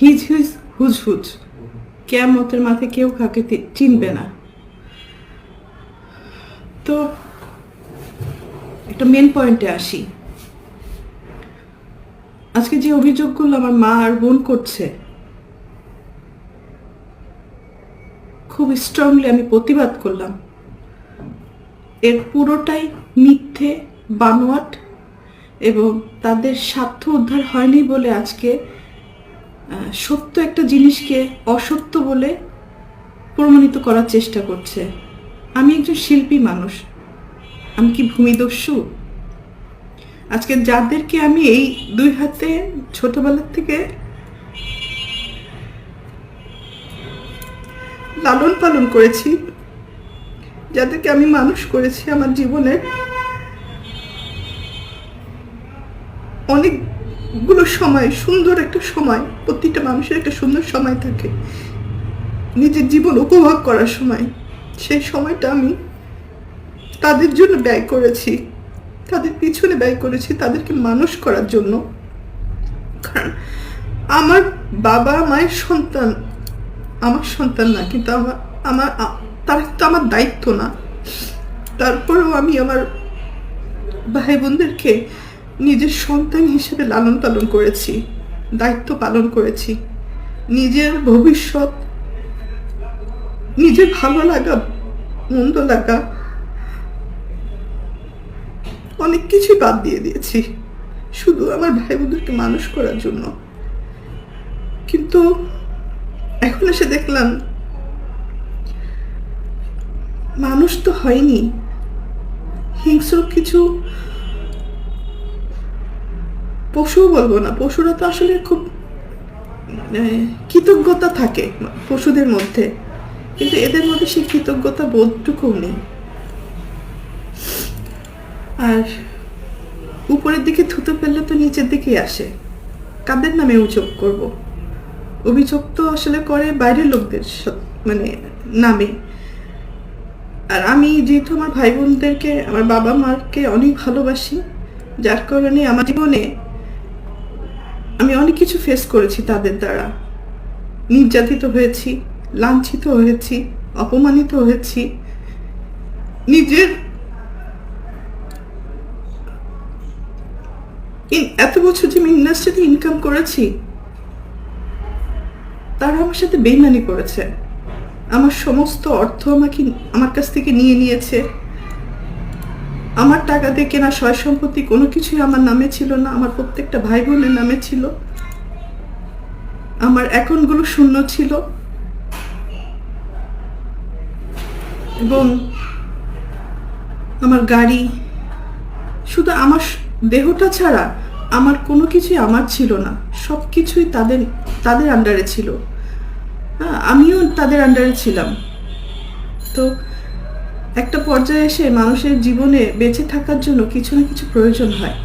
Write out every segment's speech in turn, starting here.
His his whose হুজ কেয়ামতের মাথায় কেউ কাউকে চিনবে না। তো একটা মেন পয়েন্টে আসি। আজকে যে অভিযোগগুলো আমার মা আর বোন করছে, খুব স্ট্রংলি আমি প্রতিবাদ করলাম। এর পুরোটাই মিথ্যে, বানোয়াট, এবং তাদের স্বার্থ উদ্ধার হয়নি বলে আজকে সত্য একটা জিনিসকে অসত্য বলে প্রমাণিত করার চেষ্টা করছে। আমি একজন শিল্পী মানুষ। আমি কি ভূমিদস্যু? আজকে যাদেরকে আমি এই দুই হাতে ছোটবেলার থেকে লালন পালন করেছি, যাদেরকে আমি মানুষ করেছি আমার জীবনের অনেকগুলো সময়, সুন্দর একটা সময় প্রতিটা মানুষের একটা সুন্দর সময় থাকে। নিজের জীবন উপভোগ করার সময়, সেই সময়টা আমি তাদের জন্য ব্যয় করেছি, তাদের পিছনে ব্যয় করেছি, তাদেরকে মানুষ করার জন্য। কারণ আমার বাবা মায়ের সন্তান, আমার সন্তান না, কিন্তু আমার আমার তারা কিন্তু আমার দায়িত্ব না। তারপরেও আমি আমার ভাই বোনদেরকে নিজের সন্তান হিসেবে লালন পালন করেছি, দায়িত্ব পালন করেছি। নিজের ভবিষ্যৎ, নিজের ভালো লাগা, মন্দ লাগা, অনেক কিছুই বাদ দিয়ে দিয়েছি। শুধু আমার ভাই বোনদেরকে মানুষ করার জন্য। কিন্তু এখন এসে দেখলাম, মানুষ তো হয়নি। হিংস্র কিছু পশুও বলব না পশুরা তো আসলে খুব আহ, কৃতজ্ঞতা থাকে পশুদের মধ্যে কিন্তু এদের মধ্যে সেই কৃতজ্ঞতা বোধটুকুও নেই। আর উপরের দিকে থুতে ফেললে তো নিচের দিকেই আসে। কাদের নামে অভিযোগ করব? অভিযোগ তো আসলে করে বাইরের লোকদের মানে নামে। আর আমি যেহেতু আমার ভাই বোনদেরকে আমার বাবা মাকে অনেক ভালোবাসি যার কারণে আমার জীবনে আমি অনেক কিছু ফেস করেছি তাদের দ্বারা। নির্যাতিত হয়েছি, লাঞ্ছিত হয়েছি, অপমানিত হয়েছি। নিজের এত বছর যে আমি ইন্ডাস্ট্রিতে ইনকাম করেছি, তারা আমার সাথে বেইমানি করেছে। আমার সমস্ত অর্থ আমাকে, আমার কাছ থেকে নিয়ে নিয়েছে। আমার টাকা দিয়ে কেনা সয় সম্পত্তি কোনো কিছুই আমার নামে ছিল না, আমার প্রত্যেকটা ভাই বোনের নামে ছিল। আমার অ্যাকাউন্টগুলো শূন্য ছিল। এবং আমার গাড়ি, শুধু আমার দেহটা ছাড়া আমার কোনো কিছুই আমার ছিল না। সব কিছুই তাদের তাদের আন্ডারে ছিল। হ্যাঁ আমিও তাদের আন্ডারে ছিলাম। তো একটা পর্যায়ে এসে মানুষের জীবনে বেঁচে থাকার জন্য কিছু না কিছু প্রয়োজন হয়।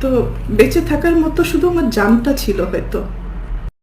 তো বেঁচে থাকার মতো শুধু আমার জামটা ছিল হয়তো।